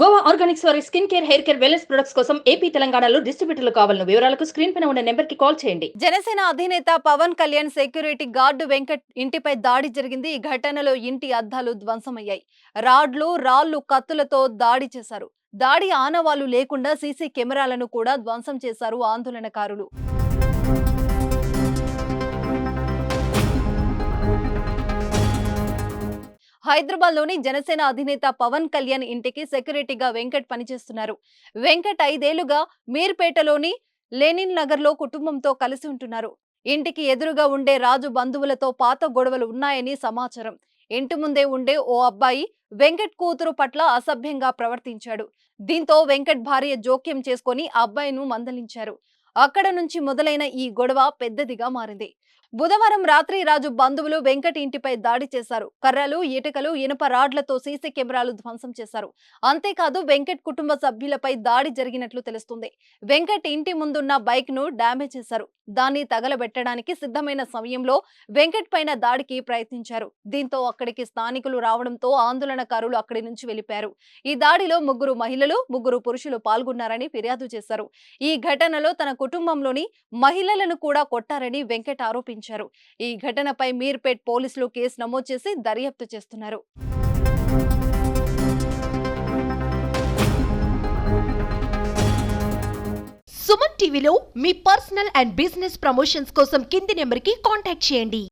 Goa organics వారి skin care hair care wellness products కోసం AP తెలంగాణలో డిస్ట్రిబ్యూటర్లు కావాలను వివరాలకు స్క్రీన్ పైన ఉన్న నెంబర్కి కాల్ చేయండి. జనసేన అధినేత పవన్ కళ్యాణ్ సెక్యూరిటీ గార్డు వెంకట్ ఇంటిపై దాడి జరిగింది. ఈ ఘటనలో ఇంటి అద్దాలు ధ్వంసమయ్యాయి. రాడ్లు రాళ్ళు కత్తులతో దాడి చేశారు. దాడి ఆనవాళ్ళు లేకుండా సీసీ కెమెరాలను కూడా ధ్వంసం చేశారు ఆందోళనకారులు. హైదరాబాద్లోని జనసేన అధినేత పవన్ కళ్యాణ్ ఇంటికి సెక్యూరిటీగా వెంకట్ పనిచేస్తున్నారు. వెంకట్ ఐదేళ్ళుగా మీర్పేటలోని లెనిన్ నగర్లో కుటుంబంతో కలిసి ఉంటున్నారు. ఇంటికి ఎదురుగా ఉండే రాజు బంధువులతో పాత గొడవలు ఉన్నాయని సమాచారం. ఇంటి ముందే ఉండే ఓ అబ్బాయి వెంకట్ కూతురు పట్ల అసభ్యంగా ప్రవర్తించాడు. దీంతో వెంకట్ భార్య జోక్యం చేసుకొని అబ్బాయిను మందలించారు. అక్కడ నుంచి మొదలైన ఈ గొడవ పెద్దదిగా మారింది. బుధవారం రాత్రి రాజు బంధువులు వెంకటి ఇంటిపై దాడి చేశారు. కర్రలు ఇటుకలు ఇనుప రాడ్లతో సీసీ కెమెరాలు ధ్వంసం చేశారు. అంతేకాదు వెంకట్ కుటుంబ సభ్యులపై దాడి జరిగినట్లు తెలుస్తుంది. వెంకట్ ఇంటి ముందున్న బైక్ను డామేజ్ చేశారు. దాన్ని తగలబెట్టడానికి సిద్ధమైన సమయంలో వెంకట్ పైన దాడికి ప్రయత్నించారు. దీంతో అక్కడికి స్థానికులు రావడంతో ఆందోళనకారులు అక్కడి నుంచి వెళ్ళిపారు ఈ దాడిలో ముగ్గురు మహిళలు ముగ్గురు పురుషులు పాల్గొన్నారని ఫిర్యాదు చేశారు. ఈ ఘటనలో తన కుటుంబంలోని మహిళలను కూడా కొట్టారని వెంకట్ ఆరోపించారు. ఈ ఘటనపై మీర్పేట్ పోలీసులు కేసు నమోదు చేసి దర్యాప్తు చేస్తున్నారు. సుమన్ టీవీలో మీ పర్సనల్ అండ్ బిజినెస్ ప్రమోషన్స్ కోసం కింది నెంబర్కి కాంటాక్ట్ చేయండి.